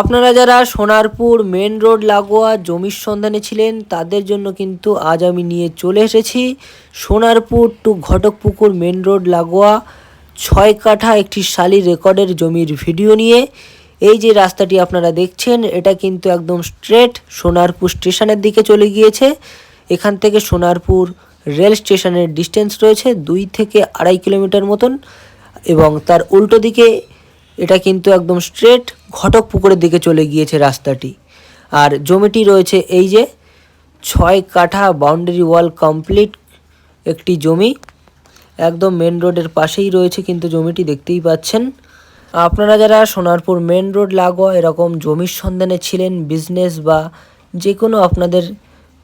আপনারা যারা Sonarpur main road লাগোয়া জমির সন্ধানে ছিলেন, তাদের জন্য কিন্তু আজ আমি নিয়ে চলে এসেছি Sonarpur to Ghatakpukur main road লাগোয়া ছয় কাঠা একটি শালি রেকর্ডের জমির ভিডিও নিয়ে। এই যে রাস্তাটি আপনারা দেখছেন, এটা কিন্তু একদম স্ট্রেট সোনারপুর স্টেশনের দিকে চলে গিয়েছে। এখান থেকে সোনারপুর রেল স্টেশনের ডিস্টেন্স রয়েছে দুই থেকে আড়াই কিলোমিটার মতন এবং তার উল্টো দিকে এটা কিন্তু একদম স্ট্রেট ঘটক পুকুরের দিকে চলে গিয়েছে রাস্তাটি। আর জমিটি রয়েছে এই যে ছয় কাঠা বাউন্ডারি ওয়াল কমপ্লিট একটি জমি। একদম মেন রোডের পাশেই রয়েছে কিন্তু জমিটি দেখতেই পাচ্ছেন। আপনারা যারা সোনারপুর মেন রোড লাগোয়া এরকম জমির সন্ধানে ছিলেন বিজনেস বা যে কোনো আপনাদের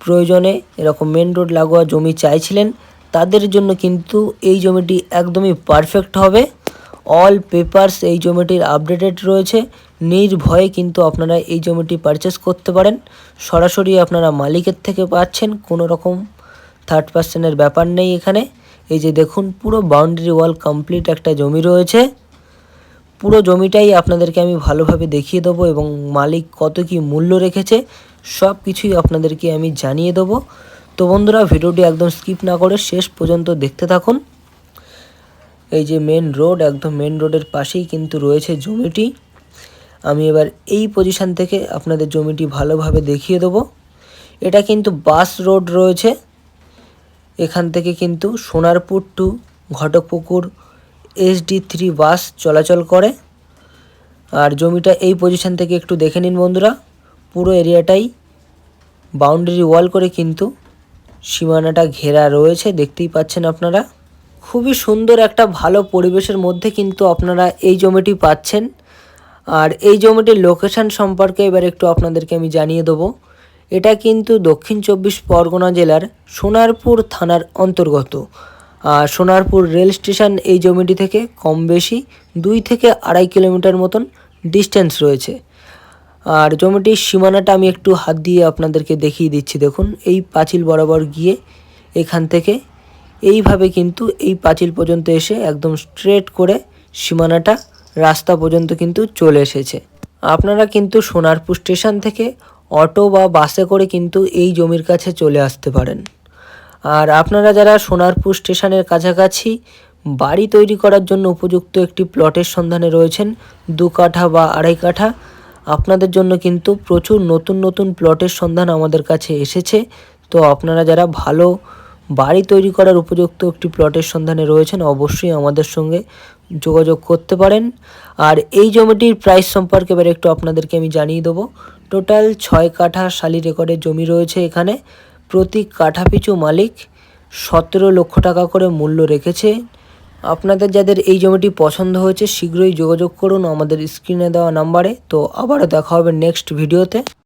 প্রয়োজনে এরকম মেন রোড লাগোয়া জমি চাইছিলেন, তাদের জন্য কিন্তু এই জমিটি একদমই পারফেক্ট হবে। অল পেপারস এই জমিটির আপডেটেড রয়েছে। নির্ভয়ে কিন্তু আপনারা এই জমিটি পারচেস করতে পারেন। সরাসরি আপনারা মালিকের থেকে পাচ্ছেন। কোনো রকম থার্ড পার্সনের ব্যাপার নেই এখানে। এই যে দেখুন, পুরো বাউন্ডারি ওয়াল কমপ্লিট একটা জমি রয়েছে। পুরো জমিটাই আপনাদেরকে আমি ভালোভাবে দেখিয়ে দেবো এবং মালিক কত কি মূল্য রেখেছে, সব কিছুই আপনাদেরকে আমি জানিয়ে দেবো। তো বন্ধুরা, ভিডিওটি একদম স্কিপ না করে শেষ পর্যন্ত দেখতে থাকুন। এই যে মেন রোড একদম মেন রোডের পাশেই কিন্তু রয়েছে জমিটি। আমি এবার এই পজিশান থেকে আপনাদের জমিটি ভালোভাবে দেখিয়ে দেবো। এটা কিন্তু বাস রোড রয়েছে। এখান থেকে কিন্তু Sonarpur to Ghatakpukur SD three bus চলাচল করে। আর জমিটা এই পজিশন থেকে একটু দেখে নিন বন্ধুরা। পুরো এরিয়াটাই বাউন্ডারি ওয়াল করে কিন্তু সীমানাটা ঘেরা রয়েছে, দেখতেই পাচ্ছেন আপনারা। খুবই সুন্দর একটা ভালো পরিবেশের মধ্যে কিন্তু আপনারা এই জমিটি পাচ্ছেন। আর এই জমিটির লোকেশন সম্পর্কে এবার একটু আপনাদেরকে আমি জানিয়ে দেবো। এটা কিন্তু দক্ষিণ চব্বিশ পরগনা জেলার সোনারপুর থানার অন্তর্গত। আর সোনারপুর রেল স্টেশন এই জমিটি থেকে কম বেশি দুই থেকে আড়াই কিলোমিটার মতন ডিস্টেন্স রয়েছে। আর জমিটির সীমানাটা আমি একটু হাত দিয়ে আপনাদেরকে দেখিয়ে দিচ্ছি। দেখুন, এই পাঁচিল বরাবর গিয়ে এখান থেকে এইভাবে কিন্তু এই পাঁচিল পর্যন্ত এসে একদম স্ট্রেট করে সীমানাটা, রাস্তা পর্যন্ত কিন্তু চলে এসেছে। আপনারা কিন্তু সোনারপুর স্টেশন থেকে অটো বা বাসে করে কিন্তু এই জমির কাছে চলে আসতে পারেন। আর আপনারা যারা সোনারপুর স্টেশনের কাছাকাছি বাড়ি তৈরি করার জন্য উপযুক্ত একটি প্লটের সন্ধানে রয়েছেন, দু কাঠা বা আড়াই কাঠা, আপনাদের জন্য কিন্তু প্রচুর নতুন নতুন প্লটের সন্ধান আমাদের কাছে এসেছে। তো আপনারা যারা ভালো বাড়ি তৈরি করার উপযুক্ত একটি প্লটের সন্ধানে রয়েছেন, অবশ্যই আমাদের সঙ্গে যোগাযোগ করতে পারেন। আর এই জমিটির প্রাইস সম্পর্কে এবার একটু আপনাদেরকে আমি জানিয়ে দেবো। টোটাল ছয় কাঠা শালি রেকর্ডের জমি রয়েছে এখানে। প্রতি কাঠা পিছু মালিক সতেরো লক্ষ টাকা করে মূল্য রেখেছে। আপনাদের যাদের এই জমিটি পছন্দ হয়েছে, শীঘ্রই যোগাযোগ করুন আমাদের স্ক্রিনে দেওয়া নাম্বারে। তো আবারও দেখা হবে নেক্সট ভিডিওতে